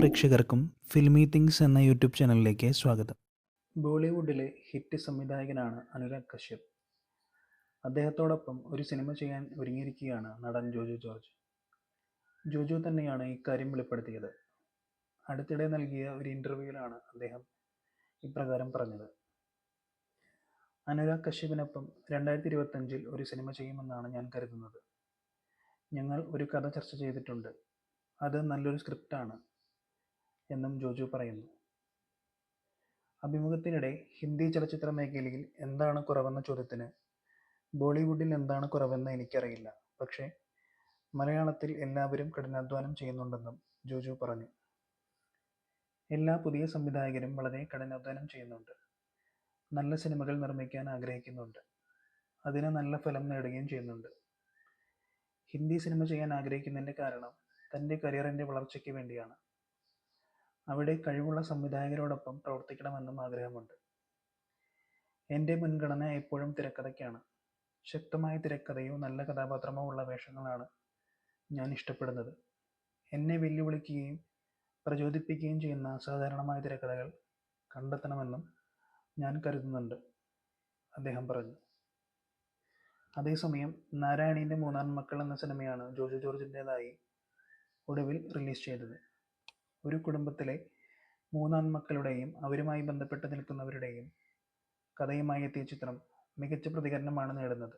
പ്രേക്ഷകർക്കും filmy things എന്ന YouTube ചാനലിലേക്ക് സ്വാഗതം. ബോളിവുഡിലെ ഹിറ്റ് സംവിധായകനാണ് അനുരാഗ് കശ്യപ്. അദ്ദേഹത്തോടൊപ്പം ഒരു സിനിമ ചെയ്യാൻ ഒരുങ്ങിയിരിക്കുകയാണ് നടൻ ജോജു ജോർജ്. ജോജു തന്നെയാണ് ഇക്കാര്യം വെളിപ്പെടുത്തിയത്. അടുത്തിടെ നൽകിയ ഒരു ഇന്റർവ്യൂവിലാണ് അദ്ദേഹം ഇപ്രകാരം പറഞ്ഞത്. അനുരാഗ് കശ്യപിനൊപ്പം രണ്ടായിരത്തി ഇരുപത്തഞ്ചിൽ ഒരു സിനിമ ചെയ്യുമെന്നാണ് ഞാൻ കരുതുന്നത്. ഞങ്ങൾ ഒരു കഥ ചർച്ച ചെയ്തിട്ടുണ്ട്. അത് നല്ലൊരു സ്ക്രിപ്റ്റാണ്. എന്നും ജോജു പറയുന്നു. അഭിമുഖത്തിനിടെ ഹിന്ദി ചലച്ചിത്ര മേഖലയിൽ എന്താണ് കുറവെന്ന ചോദ്യത്തിന് ബോളിവുഡിൽ എന്താണ് കുറവെന്ന് എനിക്കറിയില്ല. പക്ഷേ മലയാളത്തിൽ എല്ലാവരും കഠിനാധ്വാനം ചെയ്യുന്നുണ്ടെന്നും ജോജു പറഞ്ഞു. എല്ലാ പുതിയ സംവിധായകരും വളരെ കഠിനാധ്വാനം ചെയ്യുന്നുണ്ട്. നല്ല സിനിമകൾ നിർമ്മിക്കാൻ ആഗ്രഹിക്കുന്നുണ്ട്. അതിന് നല്ല ഫലം നേടുകയും ചെയ്യുന്നുണ്ട്. ഹിന്ദി സിനിമ ചെയ്യാൻ ആഗ്രഹിക്കുന്നതിന്റെ കാരണം തന്റെ കരിയറിന്റെ വളർച്ചയ്ക്ക് വേണ്ടിയാണ്. അവിടെ കഴിവുള്ള സംവിധായകരോടൊപ്പം പ്രവർത്തിക്കണമെന്നും ആഗ്രഹമുണ്ട്. എന്റെ മുൻഗണന എപ്പോഴും തിരക്കഥയ്ക്കാണ്. ശക്തമായ തിരക്കഥയോ നല്ല കഥാപാത്രമോ ഉള്ള വേഷങ്ങളാണ് ഞാൻ ഇഷ്ടപ്പെടുന്നത്. എന്നെ വെല്ലുവിളിക്കുകയും പ്രചോദിപ്പിക്കുകയും ചെയ്യുന്ന അസാധാരണമായ തിരക്കഥകൾ കണ്ടെത്തണമെന്നും ഞാൻ കരുതുന്നുണ്ട് അദ്ദേഹം പറഞ്ഞു. അതേസമയം നാരായണീന്റെ മൂന്നാൻ മക്കൾ എന്ന സിനിമയാണ് ജോജു ജോർജിന്റെതായി ഒടുവിൽ റിലീസ് ചെയ്തത്. ഒരു കുടുംബത്തിലെ മൂന്നാം മൂന്നാൺമക്കളുടെയും അവരുമായി ബന്ധപ്പെട്ട് നിൽക്കുന്നവരുടെയും കഥയുമായി എത്തിയ ചിത്രം മികച്ച പ്രതികരണമാണ് നേടുന്നത്.